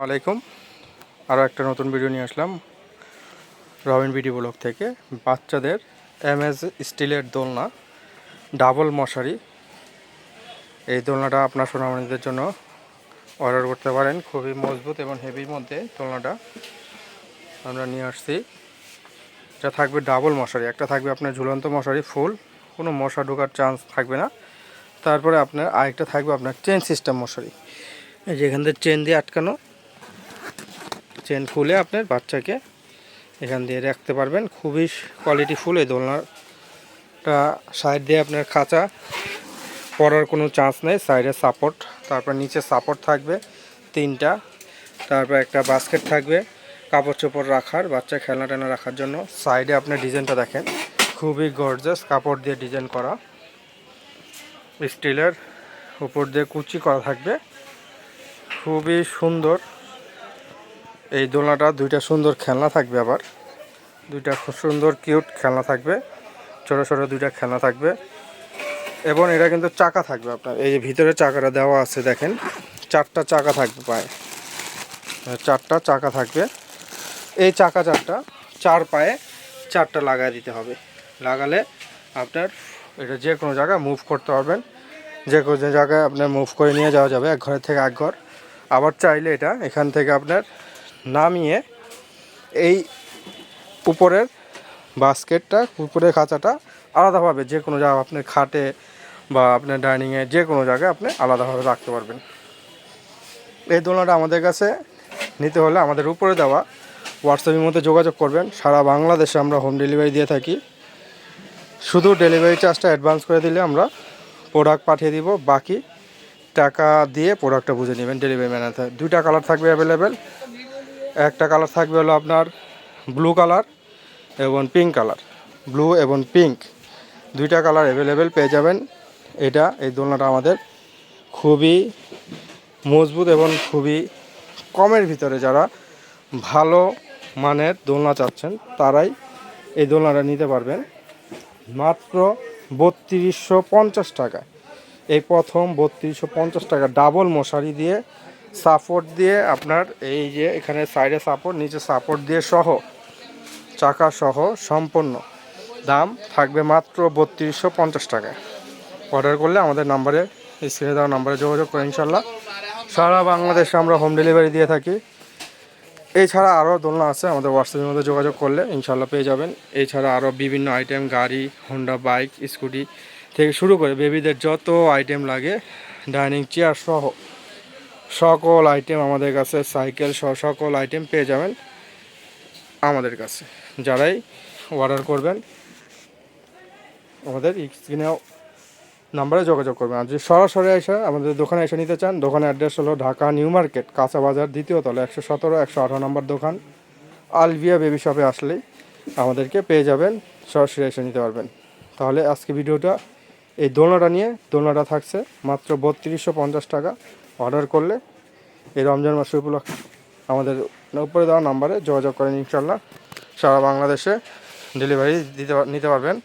আলাইকুম। আরও একটা নতুন ভিডিও নিয়ে আসলাম। রবিন বিডি ব্লক থেকে। বাচ্চাদের এমএস স্টিলের দোলনা, ডাবল মশারি। এই দোলনাটা আপনার সোনামণিদের জন্য অর্ডার করতে পারেন। খুবই মজবুত এবং হেভির মধ্যে দোলনাটা আমরা নিয়ে আসছি। এটা থাকবে ডাবল মশারি। একটা থাকবে আপনার ঝুলন্ত মশারি, ফুল। কোনো মশা ঢোকার চান্স থাকবে না। তারপরে আপনার আরেকটা থাকবে আপনার চেন সিস্টেম মশারি। এই যে এখান থেকে চেন দিয়ে আটকানো। চেন খুলে আপনার বাচ্চাকে এখান দিয়ে রাখতে পারবেন। খুবই কোয়ালিটি ফুল এই দোলনাটা। সাইড দিয়ে আপনার খাঁচা। পড়ার কোনো চান্স নেই সাইডে সাপোর্ট তারপর নিচে সাপোর্ট থাকবে তিনটা। তারপর একটা বাস্কেট থাকবে কাপড় চোপড় রাখার, বাচ্চা খেলনা টেলনা রাখার জন্য। সাইডে আপনি ডিজাইনটা দেখেন, খুবই গর্জাস কাপড় দিয়ে ডিজাইন করা। স্টিলের উপর দিয়ে কুচি করা থাকবে। খুবই সুন্দর। এই দোলনাটা দুইটা সুন্দর খেলনা থাকবে আবার। দুইটা খুব সুন্দর কিউট খেলনা থাকবে। ছোটো ছোটো দুইটা খেলনা থাকবে। এবং এটা কিন্তু চাকা থাকবে আপনার। এই যে ভিতরে চাকাটা দেওয়া আছে, দেখেন। চারটা চাকা থাকবে পায়ে। চারটা চাকা থাকবে। এই চাকা চারটা, চার পায়ে চারটা লাগাই দিতে হবে। লাগালে আপনার এটা যে কোনো জায়গায় মুভ করতে পারবেন। যে কোনো জায়গায় আপনার মুভ করে নিয়ে যাওয়া যাবে, এক ঘরের থেকে এক ঘর। আবার চাইলে এটা এখান থেকে আপনার নামিয়ে এই উপরের বাস্কেটটা, উপরের খাঁচাটা আলাদাভাবে যে কোনো জায়গায় আপনি খাটে বা আপনার ডাইনিংয়ে যে কোনো জায়গায় আপনি আলাদাভাবে রাখতে পারবেন। এই দোলনাটা আমাদের কাছে নিতে হলে আমাদের উপরে দেওয়া হোয়াটসঅ্যাপের মধ্যে যোগাযোগ করবেন। সারা বাংলাদেশে আমরা হোম ডেলিভারি দিয়ে থাকি। শুধু ডেলিভারি চার্জটা অ্যাডভান্স করে দিলে আমরা প্রোডাক্ট পাঠিয়ে দিব। বাকি টাকা দিয়ে প্রোডাক্টটা বুঝে নেবেন ডেলিভারি ম্যান দুইটা কালার থাকবে অ্যাভেলেবেল। একটা কালার থাকবে হলো আপনার ব্লু কালার এবং পিঙ্ক কালার। ব্লু এবং পিঙ্ক দুইটা কালার অ্যাভেলেবেল পেয়ে যাবেন। এটা, এই দোলনাটা আমাদের খুবই মজবুত এবং খুবই কমের ভিতরে যারা ভালো মানের দোলনা চাচ্ছেন, তারাই এই দোলনাটা নিতে পারবেন। মাত্র বত্রিশশো পঞ্চাশ টাকা এই প্রথম বত্রিশশো পঞ্চাশ টাকা ডাবল মশারি দিয়ে সাপোর্ট দিয়ে আপনার এই যে এখানে সাইডে সাপোর্ট, নিচে সাপোর্ট দিয়ে সহ, চাকা সহ সম্পূর্ণ দাম থাকবে মাত্র বত্রিশশো পঞ্চাশ টাকায় অর্ডার করলে আমাদের নাম্বারে স্ক্রিনে দেওয়া নাম্বারে যোগাযোগ করে ইনশাল্লাহ সারা বাংলাদেশে আমরা হোম ডেলিভারি দিয়ে থাকি। এছাড়া আরও দোলনা আছে, আমাদের হোয়াটসঅ্যাপের মধ্যে যোগাযোগ করলে ইনশাল্লাহ পেয়ে যাবেন। এছাড়া আরও বিভিন্ন আইটেম গাড়ি হোন্ডা বাইক স্কুটি থেকে শুরু করে বেবিদের যত আইটেম লাগে ডাইনিং চেয়ার সহ সকল আইটেম আমাদের কাছে সাইকেল সহ সকল আইটেম পেয়ে যাবেন আমাদের কাছে। যারাই অর্ডার করবেন, আমাদের স্ক্রিনে নাম্বারে যোগাযোগ করবেন। আর যদি সরাসরি এসে আমাদের দোকানে এসে নিতে চান, দোকানের অ্যাড্রেস হলো ঢাকা নিউ মার্কেট, কাঁচা বাজার দ্বিতীয় তলা, একশো সতেরো, একশো আঠারো নম্বর দোকান। আলভিয়া বেবি শপে আসলেই আমাদেরকে পেয়ে যাবেন, সরাসরি এসে নিতে পারবেন। তাহলে আজকে ভিডিওটা এই দোলনাটা নিয়ে, দোলনাটা থাকছে মাত্র বত্রিশশো পঞ্চাশ টাকা। অর্ডার করলে এই রমজান মাসের উপলক্ষে আমাদের উপরে দেওয়া নাম্বারে যোগাযোগ করেন ইনশাল্লাহ সারা বাংলাদেশে ডেলিভারি দিতে নিতে পারবেন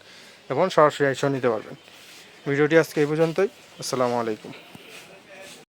এবং সরাসরি এসেও নিতে পারবেন। ভিডিওটি আজকে এই পর্যন্তই। আসসালামু আলাইকুম।